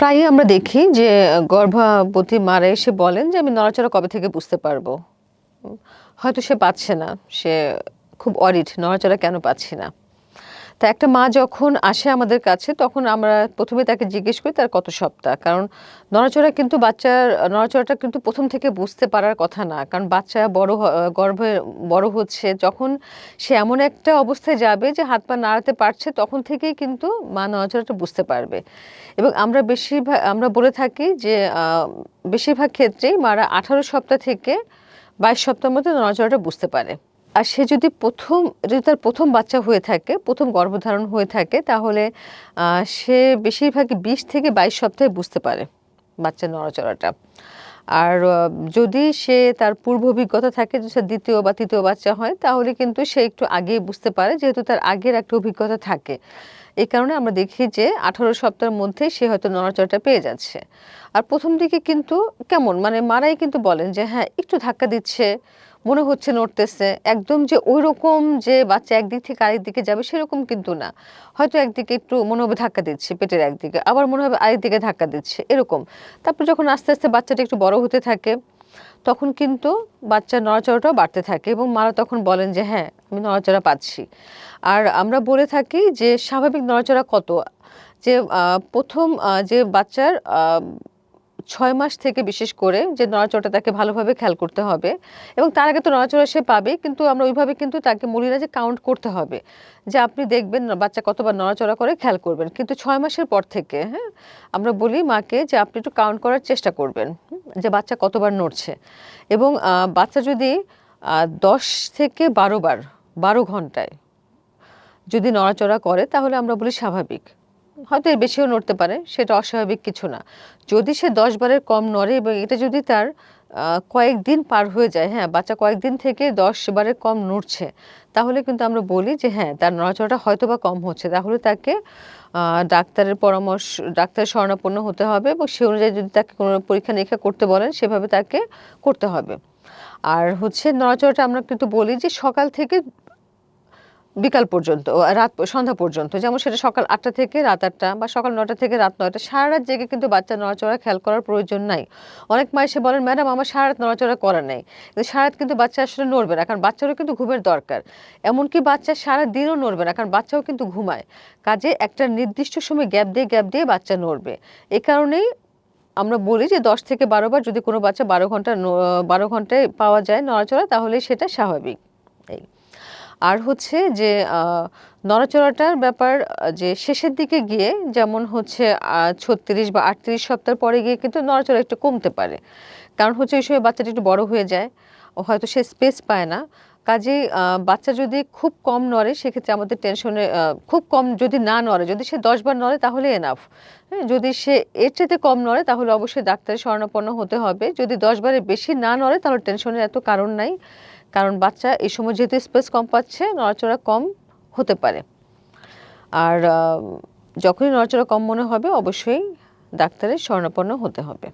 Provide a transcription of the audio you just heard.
প্রায়ই আমরা দেখি যে গর্ভবতী মারা এসে বলেন যে, আমি নড়াচড়া কবে থেকে বুঝতে পারব? হয়তো সে পাচ্ছে না, সে খুব অরিড নড়াচড়া কেন পাচ্ছি না? তা একটা মা যখন আসে আমাদের কাছে, তখন আমরা প্রথমে তাকে জিজ্ঞেস করি, তার কত সপ্তাহ? কারণ নড়াচড়া কিন্তু বাচ্চার, নড়াচড়াটা কিন্তু প্রথম থেকে বুঝতে পারার কথা না। কারণ বাচ্চা বড় গর্ভে বড় হচ্ছে, যখন সে এমন একটা অবস্থায় যাবে যে হাত পা নাড়াতে পারছে, তখন থেকেই কিন্তু মা নড়াচড়াটা বুঝতে পারবে। এবং আমরা বেশিরভাগ, আমরা বলে থাকি যে বেশিরভাগ ক্ষেত্রেই মারা আঠারো সপ্তাহ থেকে বাইশ সপ্তাহের মধ্যে নড়াচড়াটা বুঝতে পারে। আর সে যদি প্রথম, যদি তার প্রথম বাচ্চা হয়ে থাকে, প্রথম গর্ভধারণ হয়ে থাকে, তাহলে সে বেশিরভাগই বিশ থেকে বাইশ সপ্তাহে বুঝতে পারে বাচ্চার নড়াচড়াটা। আর যদি সে তার পূর্ব অভিজ্ঞতা থাকে যে সে দ্বিতীয় বা তৃতীয় বাচ্চা হয়, তাহলে কিন্তু সে একটু আগেই বুঝতে পারে, যেহেতু তার আগের একটা অভিজ্ঞতা থাকে। এই কারণে আমরা দেখি যে, আঠারো সপ্তাহের মধ্যে সে হয়তো নড়াচড়াটা পেয়ে যাচ্ছে। আর প্রথম দিকে কিন্তু কেমন? মানে মারাই কিন্তু বলেন যে হ্যাঁ একটু ধাক্কা দিচ্ছে মনে হচ্ছে নড়তেছে। একদম যে ওই রকম যে বাচ্চা একদিক থেকে আরেক দিকে যাবে সেরকম কিন্তু না। হয়তো একদিকে একটু মনে হবে ধাক্কা দিচ্ছে, পেটের একদিকে। আবার মনে হবে আরেক দিকে ধাক্কা দিচ্ছে, এরকম। তারপর যখন আস্তে আস্তে বাচ্চাটা একটু বড় হতে থাকে, তখন কিন্তু বাচ্চার নড়াচড়াটাও বাড়তে থাকে এবং মারা তখন বলেন যে হ্যাঁ আমি নড়াচড়া পাচ্ছি। আর আমরা বলে থাকি যে, স্বাভাবিক নড়াচড়া কত? যে প্রথম যে বাচ্চার ছয় মাস থেকে বিশেষ করে যে নড়াচড়াটা তাকে ভালোভাবে খেয়াল করতে হবে। এবং তার আগে তো নড়াচড়া সে পাবে, কিন্তু আমরা ওইভাবে কিন্তু তাকে না যে কাউন্ট করতে হবে। যে আপনি দেখবেন বাচ্চা কতবার নড়াচড়া করে খেয়াল করবেন। কিন্তু ছয় মাসের পর থেকে হ্যাঁ আমরা বলি মাকে যে আপনি একটু কাউন্ট করার চেষ্টা করবেন যে বাচ্চা কতবার নড়ছে। এবং বাচ্চা যদি দশ থেকে বারো বার, বারো ঘন্টায় যদি নড়াচড়া করে, তাহলে আমরা বলি স্বাভাবিক। হয়তো এর বেশিও নড়তে পারে, সেটা অস্বাভাবিক কিছু না। যদি সে দশ বারের কম নড়ে এবং এটা যদি তার কয়েকদিন পার হয়ে যায় হ্যাঁ বাচ্চা কয়েকদিন থেকে দশ বারের কম নড়ছে, তাহলে কিন্তু আমরা বলি যে হ্যাঁ তার নড়াচড়াটা হয়তো বা কম হচ্ছে। তাহলে তাকে ডাক্তারের পরামর্শ ডাক্তারের শরণাপন্ন হতে হবে এবং সে অনুযায়ী যদি তাকে কোনো পরীক্ষা নিরীক্ষা করতে বলেন, সেভাবে তাকে করতে হবে। আর হচ্ছে নড়াচড়াটা আমরা কিন্তু বলি যে সকাল থেকে বিকাল পর্যন্ত রাত সন্ধ্যা পর্যন্ত। যেমন সেটা সকাল আটটা থেকে রাত আটটা বা সকাল নটা থেকে রাত নয়টা। সারা রাত জেগে কিন্তু বাচ্চা নড়াচড়া খেয়াল করার প্রয়োজন নাই। অনেক মা এসে বলেন, ম্যাডাম, আমার সারা রাত নড়াচড়া করা নেই। কিন্তু সারা রাত কিন্তু বাচ্চা আসলে নড়বে না, কারণ বাচ্চারও কিন্তু ঘুমের দরকার। এমনকি বাচ্চা সারা দিনও নড়বে না, কারণ বাচ্চাও কিন্তু ঘুমায়। কাজে একটা নির্দিষ্ট সময় গ্যাপ দিয়ে গ্যাপ দিয়ে বাচ্চা নড়বে। এ কারণেই আমরা বলি যে দশ থেকে বারো বার যদি কোনো বাচ্চা বারো ঘণ্টা বারো ঘন্টায় পাওয়া যায় নড়াচড়া, তাহলে সেটা স্বাভাবিক। আর হচ্ছে যে নড়াচড়াটার ব্যাপার যে শেষের দিকে গিয়ে যেমন হচ্ছে ছত্রিশ বা আটত্রিশ সপ্তাহ পরে গিয়ে কিন্তু নড়াচড়া একটু কমতে পারে। কারণ হচ্ছে ওই সময় বাচ্চাটা একটু বড় হয়ে যায় হয়তো সে স্পেস পায় না। আহ, বাচ্চা যদি খুব কম নড়ে সেক্ষেত্রে আমাদের টেনশনে খুব কম যদি না নড়ে যদি সে দশ বার নড়ে তাহলে এনাফ হ্যাঁ যদি সে এর চাইতে কম নড়ে তাহলে অবশ্যই ডাক্তারের শরণাপন্ন হতে হবে। যদি দশ বারের বেশি না নড়ে তাহলে টেনশনের এত কারণ নাই। কারণ বাচ্চা এই সময় যেহেতু স্পেস কম পাচ্ছে, নড়াচড়া কম হতে পারে। আর যখনই নড়াচড়া কম মনে হবে, অবশ্যই ডাক্তারের শরণাপন্ন হতে হবে।